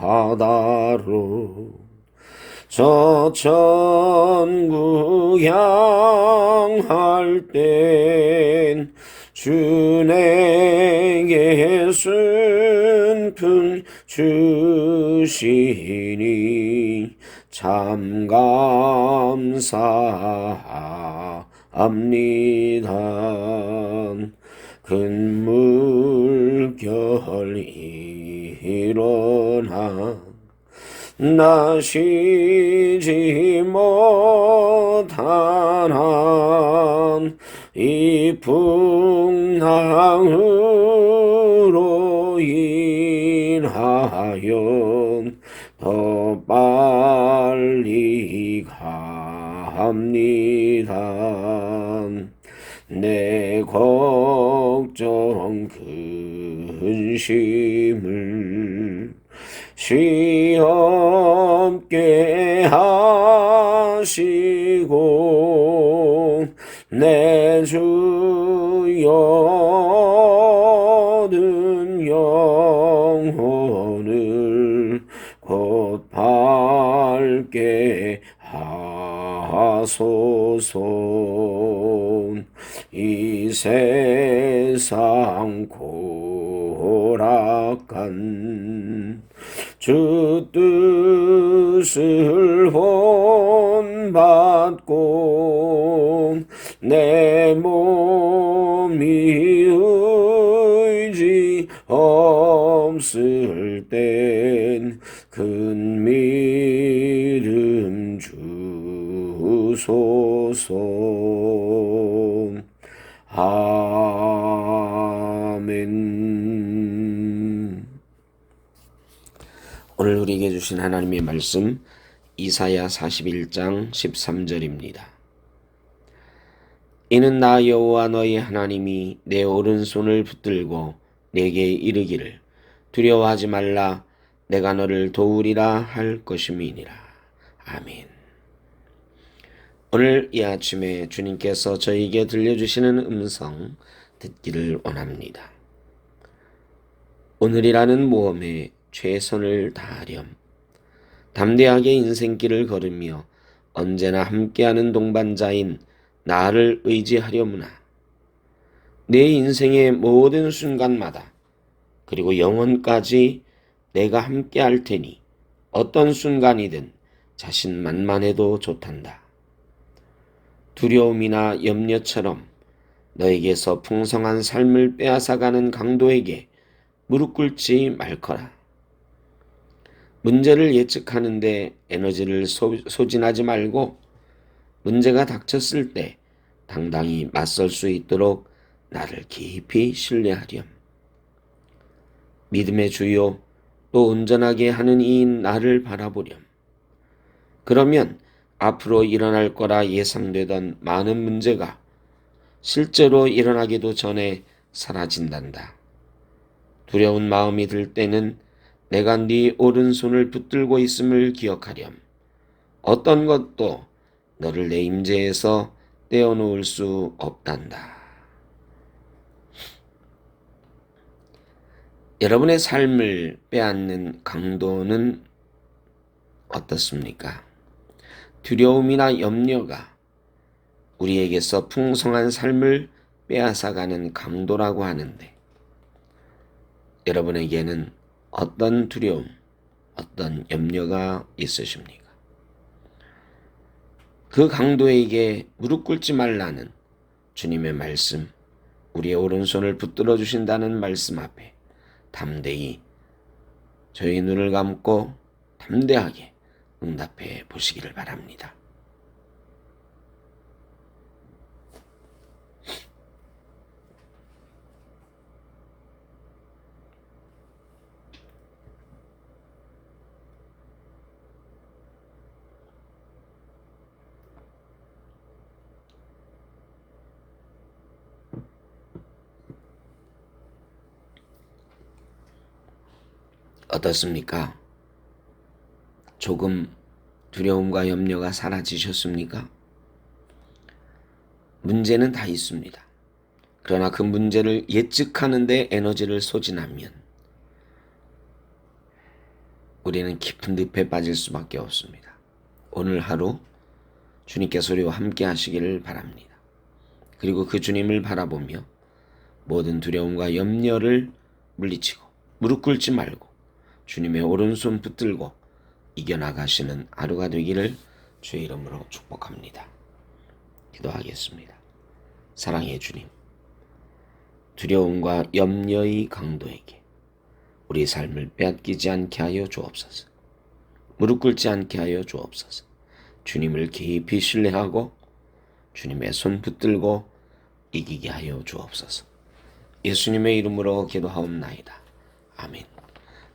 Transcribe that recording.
바다로 저 천국 향할 땐 주에게 순풍 주시니 참 감사합니다. 큰 물 결 일어나 나시지 못한 이 풍랑으로 인하여 더 빨리 갑니다. 내 걱정 근심을 시험게 하시고 내 주여든 영혼을 곧 밝게 하소서 이 세상 고락한 주 뜻을 본받고 내 몸이 의지 없을 땐큰믿 오늘 우리에게 주신 하나님의 말씀 이사야 41장 13절입니다. 이는 나 여호와 너희 하나님이 내 오른손을 붙들고 내게 이르기를 두려워하지 말라 내가 너를 도우리라 할 것임이니라. 아멘. 오늘 이 아침에 주님께서 저에게 들려주시는 음성 듣기를 원합니다. 오늘이라는 모험에 최선을 다하렴. 담대하게 인생길을 걸으며 언제나 함께하는 동반자인 나를 의지하려무나. 내 인생의 모든 순간마다 그리고 영원까지 내가 함께할 테니 어떤 순간이든 자신만만해도 좋단다. 두려움이나 염려처럼 너에게서 풍성한 삶을 빼앗아가는 강도에게 무릎 꿇지 말거라. 문제를 예측하는데 에너지를 소, 소진하지 말고 문제가 닥쳤을 때 당당히 맞설 수 있도록 나를 깊이 신뢰하렴. 믿음의 주요 또 온전하게 하는 이인 나를 바라보렴. 그러면 앞으로 일어날 거라 예상되던 많은 문제가 실제로 일어나기도 전에 사라진단다. 두려운 마음이 들 때는 내가 네 오른손을 붙들고 있음을 기억하렴. 어떤 것도 너를 내 임재에서 떼어놓을 수 없단다. 여러분의 삶을 빼앗는 강도는 어떻습니까? 두려움이나 염려가 우리에게서 풍성한 삶을 빼앗아가는 강도라고 하는데 여러분에게는 어떤 두려움, 어떤 염려가 있으십니까? 그 강도에게 무릎 꿇지 말라는 주님의 말씀, 우리의 오른손을 붙들어 주신다는 말씀 앞에 담대히 저희 눈을 감고 담대하게 응답해 보시기를 바랍니다. 어떻습니까? 조금 두려움과 염려가 사라지셨습니까? 문제는 다 있습니다. 그러나 그 문제를 예측하는데 에너지를 소진하면 우리는 깊은 늪에 빠질 수밖에 없습니다. 오늘 하루 주님께서 우리와 함께 하시기를 바랍니다. 그리고 그 주님을 바라보며 모든 두려움과 염려를 물리치고 무릎 꿇지 말고 주님의 오른손 붙들고 이겨나가시는 하루가 되기를 주의 이름으로 축복합니다. 기도하겠습니다. 사랑의 주님, 두려움과 염려의 강도에게 우리 삶을 빼앗기지 않게 하여 주옵소서. 무릎 꿇지 않게 하여 주옵소서. 주님을 깊이 신뢰하고 주님의 손 붙들고 이기게 하여 주옵소서. 예수님의 이름으로 기도하옵나이다. 아멘.